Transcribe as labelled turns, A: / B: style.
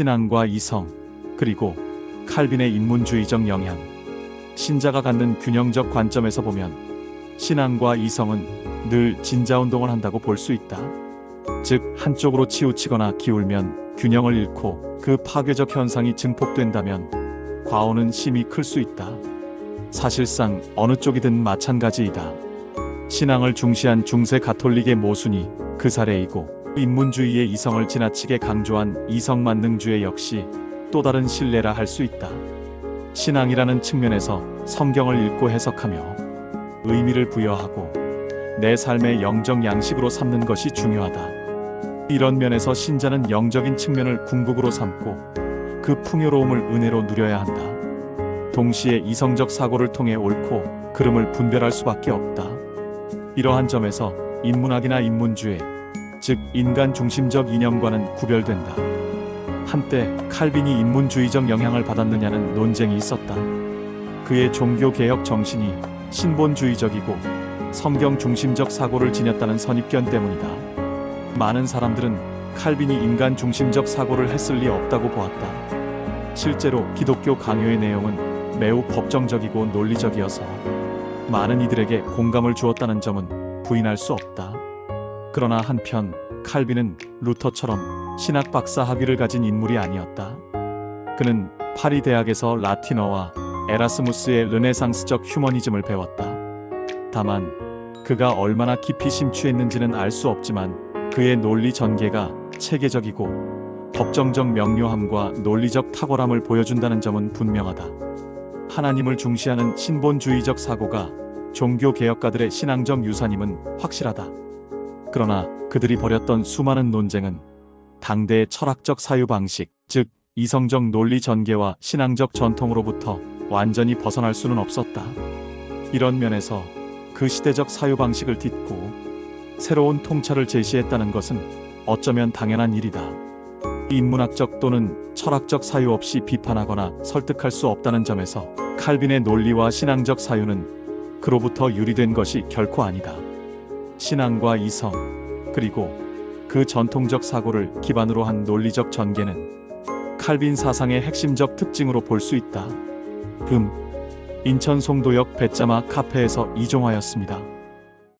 A: 신앙과 이성, 그리고 칼빈의 인문주의적 영향. 신자가 갖는 균형적 관점에서 보면 신앙과 이성은 늘 진자운동을 한다고 볼 수 있다. 즉, 한쪽으로 치우치거나 기울면 균형을 잃고 그 파괴적 현상이 증폭된다면 과오는 심히 클 수 있다. 사실상 어느 쪽이든 마찬가지이다. 신앙을 중시한 중세 가톨릭의 모순이 그 사례이고 인문주의의 이성을 지나치게 강조한 이성 만능주의 역시 또 다른 신뢰라 할 수 있다. 신앙이라는 측면에서 성경을 읽고 해석하며 의미를 부여하고 내 삶의 영적 양식으로 삼는 것이 중요하다. 이런 면에서 신자는 영적인 측면을 궁극으로 삼고 그 풍요로움을 은혜로 누려야 한다. 동시에 이성적 사고를 통해 옳고 그름을 분별할 수밖에 없다. 이러한 점에서 인문학이나 인문주의, 즉 인간 중심적 이념과는 구별된다. 한때 칼빈이 인문주의적 영향을 받았느냐는 논쟁이 있었다. 그의 종교 개혁 정신이 신본주의적이고 성경 중심적 사고를 지녔다는 선입견 때문이다. 많은 사람들은 칼빈이 인간 중심적 사고를 했을 리 없다고 보았다. 실제로 기독교 강요의 내용은 매우 법정적이고 논리적이어서 많은 이들에게 공감을 주었다는 점은 부인할 수 없다. 그러나 한편 칼빈은 루터처럼 신학 박사 학위를 가진 인물이 아니었다. 그는 파리 대학에서 라틴어와 에라스무스의 르네상스적 휴머니즘을 배웠다. 다만 그가 얼마나 깊이 심취했는지는 알 수 없지만 그의 논리 전개가 체계적이고 법정적 명료함과 논리적 탁월함을 보여준다는 점은 분명하다. 하나님을 중시하는 신본주의적 사고가 종교 개혁가들의 신앙적 유산임은 확실하다. 그러나 그들이 벌였던 수많은 논쟁은 당대의 철학적 사유 방식, 즉 이성적 논리 전개와 신앙적 전통으로부터 완전히 벗어날 수는 없었다. 이런 면에서 그 시대적 사유 방식을 딛고 새로운 통찰을 제시했다는 것은 어쩌면 당연한 일이다. 인문학적 또는 철학적 사유 없이 비판하거나 설득할 수 없다는 점에서 칼빈의 논리와 신앙적 사유는 그로부터 유리된 것이 결코 아니다. 신앙과 이성, 그리고 그 전통적 사고를 기반으로 한 논리적 전개는 칼빈 사상의 핵심적 특징으로 볼 수 있다. 금 인천 송도역 배짜마 카페에서 이종하였습니다.